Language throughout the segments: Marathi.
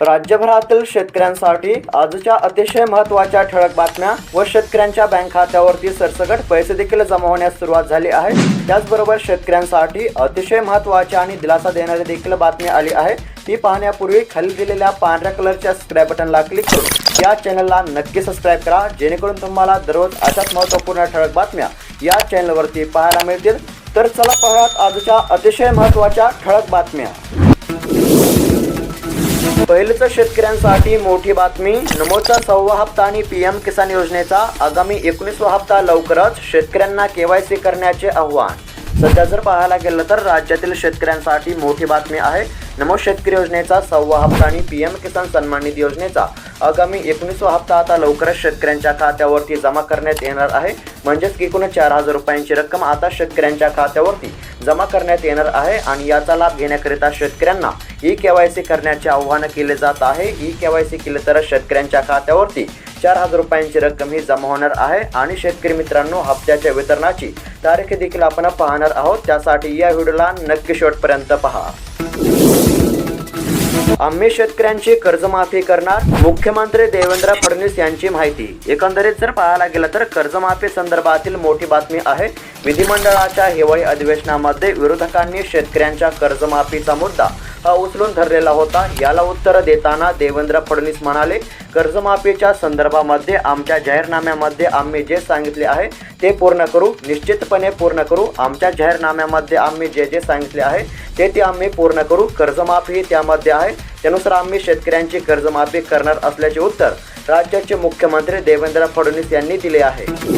राज्यभरातील शेतकऱ्यांसाठी आजच्या अतिशय महत्त्वाच्या ठळक बातम्या व शेतकऱ्यांच्या बँक खात्यावरती सरसकट पैसे देखील जमा होण्यास सुरुवात झाली आहे. त्याचबरोबर शेतकऱ्यांसाठी अतिशय महत्त्वाची आणि दिलासा देणारी देखील बातमी आली आहे. ती पाहण्यापूर्वी खाली दिलेल्या पांढऱ्या कलरच्या सबस्क्राईब बटनला क्लिक करून या चॅनलला नक्की सबस्क्राईब करा. जेणेकरून तुम्हाला दररोज अशाच महत्त्वपूर्ण ठळक बातम्या या चॅनलवरती पाहायला मिळतील. तर चला पाहूयात आजच्या अतिशय महत्त्वाच्या ठळक बातम्या. पहिलेच शेतकऱ्यांसाठी मोठी बातमी नमोचा सव्वा हप्ता आणि पी एम किसान योजनेचा आगामी एकोणीसवा हप्ता लवकरच शेतकऱ्यांना केवायसी करण्याचे आव्हान. सध्या जर पाहायला गेलं तर राज्यातील शेतकऱ्यांसाठी मोठी बातमी आहे. नमो शेतकरी योजनेचा सव्वा हप्ता आणि पी एम किसान सन्मान निधी योजनेचा. आगामी एकोणीसवा हप्ता आता लवकरच शेतकऱ्यांच्या खात्यावरती जमा करण्यात येणार आहे. म्हणजेच एकूण चार हजार रुपयांची रक्कम आता शेतकऱ्यांच्या खात्यावरती जमा करण्यात येणार आहे आणि याचा लाभ घेण्याकरिता शेतकऱ्यांना ई के वाय सी करण्याचे आव्हान केले जात आहे. ई के वाय सी केले तर शेतकऱ्यांच्या खात्यावरती चार हजार रुपयांची रक्कम ही जमा होणार आहे आणि शेतकरी मित्रांनो हप्त्याच्या वितरणाची तारीख देखील आपण पाहणार आहोत. त्यासाठी या व्हिडिओला नक्की शेवटपर्यंत पहा. आम्ही शेतकऱ्यांची कर्जमाफी करणार मुख्यमंत्री देवेंद्र फडणवीस यांची माहिती. एकंदरीत जर पाहायला गेलं तर कर्जमाफी संदर्भातील मोठी बातमी आहे विधिमंडळाच्या हिवाळी अधिवेशनामध्ये विरोधकांनी शेतकऱ्यांच्या कर्जमाफीचा मुद्दा उचलून धरलेला होता. याला उत्तर देताना देवेंद्र फडणवीस म्हणाले कर्जमाफीच्या संदर्भामध्ये आमच्या जाहीरनाम्यामध्ये आम्ही जे सांगितले आहे ते पूर्ण करू. निश्चितपणे पूर्ण करू. आमच्या जाहीरनाम्यामध्ये आम्ही जे जे सांगितले आहे ते ते आम्ही पूर्ण करू. कर्जमाफी त्यामध्ये आहे. त्यानुसार आम्ही शेतकऱ्यांची कर्जमाफी करणार असल्याचे उत्तर राज्याचे मुख्यमंत्री देवेंद्र फडणवीस यांनी दिले आहे.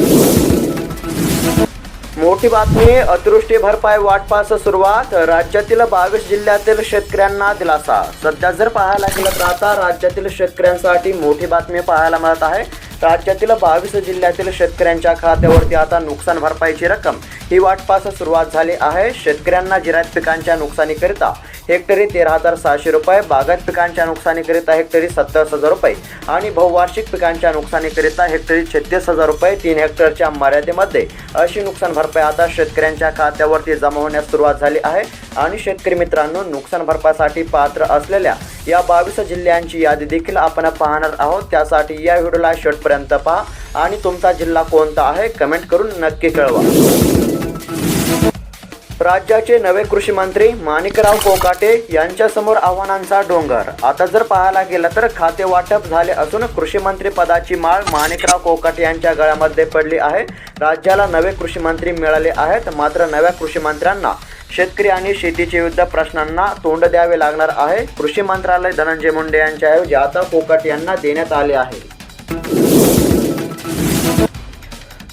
मोठी बातमी अतिवृष्टी भरपाई वाटपास सुरुवात राज्यातील बावीस जिल्ह्यातील शेतकऱ्यांना दिलासा. सध्या जर पाहायला गेलं तर आता राज्यातील शेतकऱ्यांसाठी मोठी बातमी पाहायला मिळत आहे. राज्यातील बावीस जिल्ह्यातील शेतकऱ्यांच्या खात्यावरती आता नुकसान भरपाईची रक्कम. ही वाटपास सुरुवात झाली आहे. शेतकऱ्यांना जिरायत पिकांच्या नुकसानीकरिता हेक्टरी तेरा हजार सहाशे रुपये बागायत पिकांच्या नुकसानीकरिता हेक्टरी सत्तावीस हजार रुपये आणि बहुवार्षिक पिकांच्या नुकसानीकरिता हेक्टरी छत्तीस हजार रुपये तीन हेक्टरच्या मर्यादेमध्ये. अशी नुकसान भरपाई आता शेतकऱ्यांच्या खात्यावरती जमा होण्यास सुरुवात झाली आहे आणि शेतकरी मित्रांनो नुकसान भरपाईसाठी पात्र असलेल्या या बावीस जिल्ह्यांची यादी देखील आपण पाहणार आहोत. त्यासाठी या व्हिडिओला शेवटपर्यंत पहा आणि तुमचा जिल्हा कोणता आहे कमेंट करून नक्की कळवा. राज्याचे नवे कृषी मंत्री माणिकराव कोकाटे यांच्यासमोर आव्हानांचा डोंगर. आता जर पाहायला गेलं तर खाते वाटप झाले असून कृषी मंत्री पदाची माळ माणिकराव कोकाटे यांच्या गळ्यामध्ये पडली आहे. राज्याला नवे कृषी मंत्री मिळाले आहेत मात्र नव्या कृषी मंत्र्यांना शेतकरी आणि शेतीचे विविध प्रश्नांना तोंड द्यावे लागणार आहे. कृषी मंत्रालय धनंजय मुंडे यांच्याऐवजी आता कोकाटे यांना देण्यात आले आहे.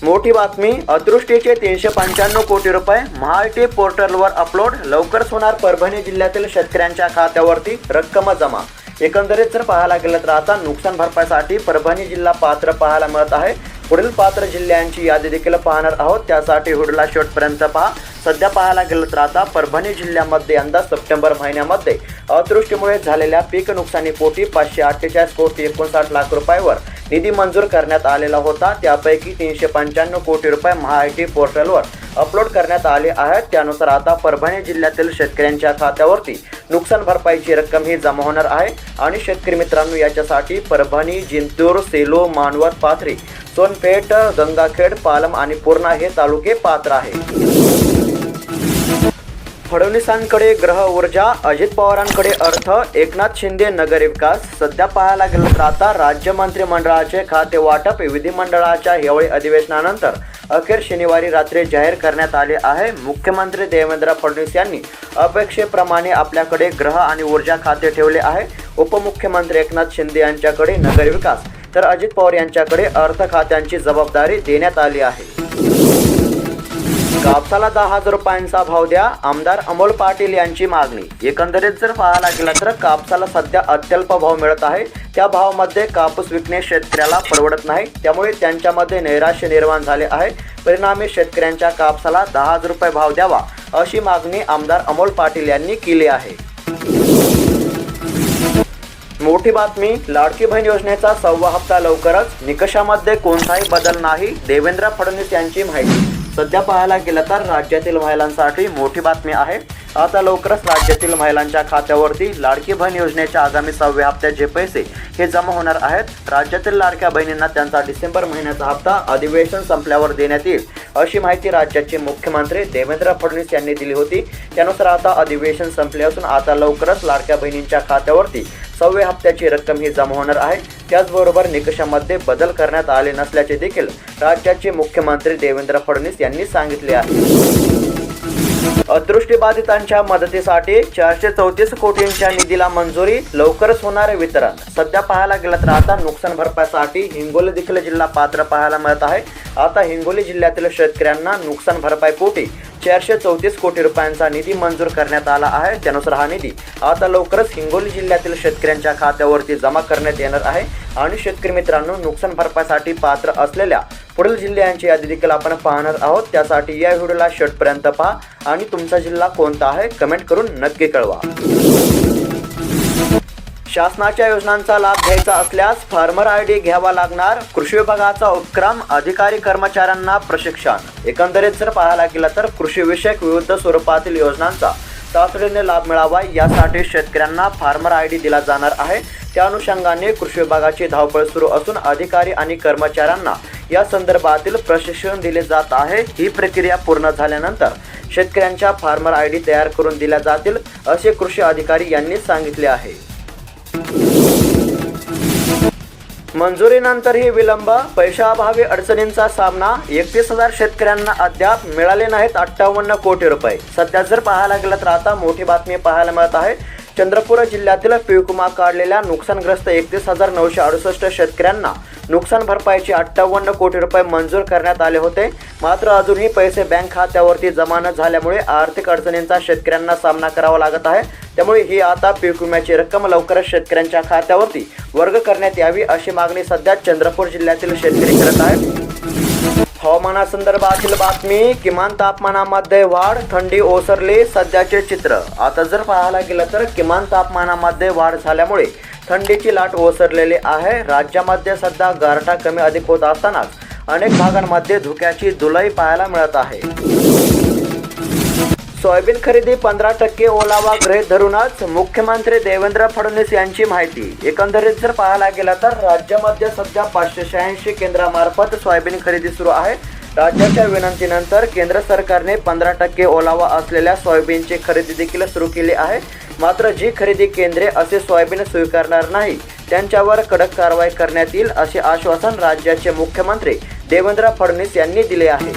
मोठी बातमी अदृष्टीचे तीनशे पंच्याण्णव कोटी रुपये महाआयटी पोर्टलवर अपलोड लवकरच होणार परभणी जिल्ह्यातील शेतकऱ्यांच्या खात्यावरती रक्कम जमा. एकंदरीत जर पाहायला गेलं तर आता नुकसान भरपाईसाठी परभणी जिल्हा पात्र पाहायला मिळत आहे. पुढील पात्र जिल्ह्यांची यादी देखील पाहणार आहोत. त्यासाठी हुडला शेवटपर्यंत पहा. सध्या पाहायला गेलं तर आता परभणी जिल्ह्यामध्ये यंदा सप्टेंबर महिन्यामध्ये अदृष्टीमुळे झालेल्या पीक नुकसानीपोटी पाचशे अठ्ठेचाळीस कोटी एकोणसाठ लाख रुपयावर निधी मंजूर करण्यात आलेला होता. त्यापैकी तीनशे पंच्याण्णव कोटी रुपये महाआयटी पोर्टलवर अपलोड करण्यात आले आहेत. त्यानुसार आता परभणी जिल्ह्यातील शेतकऱ्यांच्या खात्यावरती नुकसान भरपाईची रक्कम ही जमा होणार आहे. आणि शेतकरी मित्रांनो याच्यासाठी परभणी जिंतूर सेलो मानवत पाथरी सोनपेठ गंगाखेड पालम आणि पूर्णा हे तालुके पात्र आहे फडणवीसांकडे ग्रह ऊर्जा अजित पवारांकडे अर्थ एकनाथ शिंदे नगर विकास सध्या पाहायला गेलं तर आता राज्य मंत्रिमंडळाचे खाते वाटप विधिमंडळाच्या हिवाळी अधिवेशनानंतर अखेर शनिवारी रात्री जाहीर करण्यात आले आहे. मुख्यमंत्री देवेंद्र फडणवीस यांनी अपेक्षेप्रमाणे आपल्याकडे ग्रह आणि ऊर्जा खाते ठेवले आहे. उपमुख्यमंत्री एकनाथ शिंदे यांच्याकडे नगर विकास तर अजित पवार यांच्याकडे अर्थ खात्यांची जबाबदारी देण्यात आली आहे. कापसाला दहा हजार रुपयांचा भाव द्या. आमदार अमोल पाटील यांची मागणी. एकंदरीत जर पाहायला गेलं तर कापसाला सध्या अत्यल्प भाव मिळत आहे. त्या भावामध्ये कापूस विकणे शेतकऱ्याला परवडत नाही. त्यामुळे त्यांच्यामध्ये नैराश्य निर्माण झाले आहे. परिणामी शेतकऱ्यांच्या कापसाला दहा हजार रुपये भाव द्यावा अशी मागणी आमदार अमोल पाटील यांनी केली आहे. मोठी बातमी लाडकी बहीण योजनेचा सव्वा हप्ता लवकरच. निकषामध्ये कोणताही बदल नाही. देवेंद्र फडणवीस यांची माहिती. सध्या पाहायला गेलं तर राज्यातील महिलांसाठी मोठी बातमी आहे. आता लवकरच राज्यातील महिलांच्या खात्यावरती लाडकी बहीण योजनेच्या आगामी सहाव्या हप्त्यात जे पैसे हे जमा होणार आहेत राज्यातील लाडक्या बहिणींना त्यांचा डिसेंबर महिन्याचा हप्ता अधिवेशन संपल्यावर देण्यात येईल अशी माहिती राज्याचे मुख्यमंत्री देवेंद्र फडणवीस यांनी दिली होती. त्यानुसार आता अधिवेशन संपले असून आता लवकरच लाडक्या बहिणींच्या खात्यावरती सहाव्या हप्त्याची रक्कम ही जमा होणार आहे. त्याचबरोबर निकषामध्ये बदल करण्यात आले नसल्याचे देखील राज्याचे मुख्यमंत्री देवेंद्र फडणवीस यांनी सांगितले आहे. अदृष्टीबाधितांच्या मदतीसाठी चारशे चौतीस कोटींच्या निधीला मंजुरी लवकरच होणारे वितरण. सध्या पाहायला गेलं तर आता नुकसान भरपाईसाठी हिंगोली देखील जिल्हा पात्र पाहायला मिळत आहे. आता हिंगोली जिल्ह्यातील शेतकऱ्यांना नुकसान भरपाई पोटी चारशे चौतीस कोटी रुपयांचा निधी मंजूर करण्यात आला आहे. त्यानुसार हा निधी आता लवकरच हिंगोली जिल्ह्यातील शेतकऱ्यांच्या खात्यावरती जमा करण्यात येणार आहे. आणि शेतकरी मित्रांनो नुकसान भरपाईसाठी पात्र असलेल्या पुढील जिल्ह्यांची यादी देखील आपण पाहणार आहोत. त्यासाठी या व्हिडिओला शेवटपर्यंत पहा. आणि तुमचा जिल्हा कोणता आहे कमेंट करून नक्की कळवा. शासनाच्या योजनांचा लाभ घ्यायचा असल्यास फार्मर आय डी घ्यावा लागणार. कृषी विभागाचा उपक्रम अधिकारी कर्मचाऱ्यांना प्रशिक्षण. एकंदरीत जर पाहायला गेलं तर कृषी विषयक विविध स्वरूपातील योजनांचा तातडीने लाभ मिळावा यासाठी शेतकऱ्यांना फार्मर आय डी दिला जाणार आहे. त्या अनुषंगाने कृषी विभागाची धावपळ सुरू असून अधिकारी आणि कर्मचाऱ्यांना या संदर्भातील प्रशिक्षण दिले जात आहे. ही प्रक्रिया पूर्ण झाल्यानंतर शेतकऱ्यांच्या फार्मर आय डी तयार करून दिल्या जातील असे कृषी अधिकारी यांनी सांगितले आहे. मंजुरीनंतरही विलंब पैशाअभावी अडचणींचा सामना एकतीस हजार शेतकऱ्यांना अद्याप मिळाले नाहीत अठ्ठावन्न कोटी रुपये. सध्या जर पाहायला गेलं तर आता मोठी बातमी पाहायला मिळत आहे. चंद्रपूर जिल्ह्यातील पिळकुमा काढलेल्या नुकसानग्रस्त एकतीस हजार नऊशे अडुसष्ट शेतकऱ्यांना नुकसान भरपाईचे अठ्ठावन्न कोटी रुपये मंजूर करण्यात आले होते. मात्र अजूनही पैसे बँक खात्यावरती जमा न झाल्यामुळे आर्थिक अडचणींचा शेतकऱ्यांना सामना करावा लागत आहे. त्यामुळे ही आता पीक विम्याची रक्कम लवकरच शेतकऱ्यांच्या खात्यावरती वर्ग करण्यात यावी अशी मागणी सध्या चंद्रपूर जिल्ह्यातील शेतकरी करत आहेत. हवामानासंदर्भातील बातमी किमान तापमानामध्ये वाढ थंडी ओसरली सध्याचे चित्र. आता जर पाहायला गेलं तर किमान तापमानामध्ये वाढ झाल्यामुळे थंडीची लाट ओसरलेली आहे. राज्यामध्ये सध्या गारठा कमी अधिक होत असतानाच अनेक भागांमध्ये धुक्याची धुलाई पाहायला मिळत आहे. सोयाबीन खरेदी पंधरा टक्के ओलावा गृहित धरूनच मुख्यमंत्री देवेंद्र फडणवीस यांची माहिती. एकंदरीत जर पाहायला गेला तर राज्यामध्ये सध्या पाचशे शहाऐंशी केंद्रामार्फत सोयाबीन खरेदी सुरू आहे. राज्याच्या विनंतीनंतर केंद्र सरकारने पंधरा टक्के ओलावा असलेल्या सोयाबीनची खरेदी देखील सुरू केली आहे. मात्र जी खरेदी केंद्रे असे सोयाबीन स्वीकारणार नाही त्यांच्यावर कडक कारवाई करण्यात येईल असे आश्वासन राज्याचे मुख्यमंत्री देवेंद्र फडणवीस यांनी दिले आहे.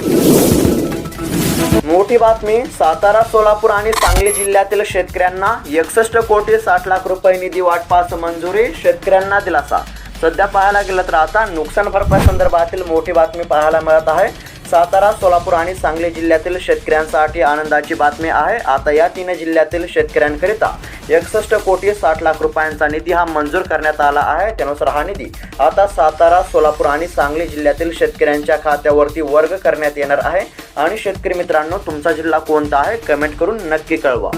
मोठी बातमी सातारा सोलापूर आणि सांगली जिल्ह्यातील शेतकऱ्यांना एकसष्ट कोटी साठ लाख रुपये निधी वाटपास मंजुरी शेतकऱ्यांना दिलासा. सध्या पाहायला गेलं तर आता नुकसान भरपाई संदर्भातील मोठी बातमी पाहायला मिळत आहे. सातारा सोलापूर आणि सांगली जिल्ह्यातील शेतकऱ्यांसाठी आनंदाची बातमी आहे. आता या तीन जिल्ह्यातील शेतकऱ्यांकरिता एकसष्ट कोटी साठ लाख रुपयांचा निधी हा मंजूर करण्यात आला आहे. त्यानुसार हा निधी आता सातारा सोलापूर आणि सांगली जिल्ह्यातील शेतकऱ्यांच्या खात्यावरती वर्ग करण्यात येणार आहे. आणि शेतकरी मित्रांनो तुमचा जिल्हा कोणता आहे? कमेंट करून नक्की कळवा.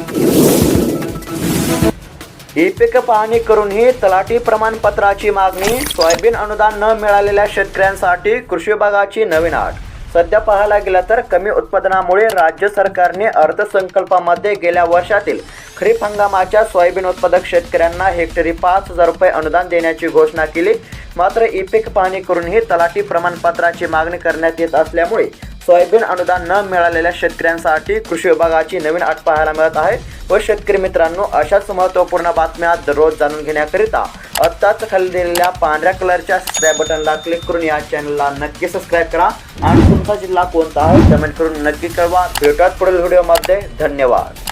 ही पीक पाहणी करूनही तलाठी प्रमाणपत्राची मागणी सोयाबीन अनुदान न मिळालेल्या शेतकऱ्यांसाठी कृषी विभागाची नवीन आट सध्या पाहायला गेलं तर कमी उत्पादनामुळे राज्य सरकारने अर्थसंकल्पामध्ये गेल्या वर्षातील खरीप हंगामाच्या सोयाबीन उत्पादक शेतकऱ्यांना हेक्टरी पाच हजार रुपये अनुदान देण्याची घोषणा केली. मात्र ई पीक पाहणी करूनही तलाठी प्रमाणपत्राची मागणी करण्यात येत असल्यामुळे सोयाबीन अनुदान न मिळालेल्या शेतकऱ्यांसाठी कृषी विभागाची नवीन अट पाहायला मिळत आहे व शेतकरी मित्रांनो अशाच महत्त्वपूर्ण बातम्या दररोज जाणून घेण्याकरिता आत्ताच खाली दिलेल्या पांढऱ्या कलरच्या सबस्क्राईब बटनला क्लिक करून या चॅनलला नक्की सबस्क्राईब करा. आणि तुमचा जिल्हा कोणता आहे कमेंट करून नक्की कळवा. भेटूयात पुढील व्हिडिओमध्ये धन्यवाद.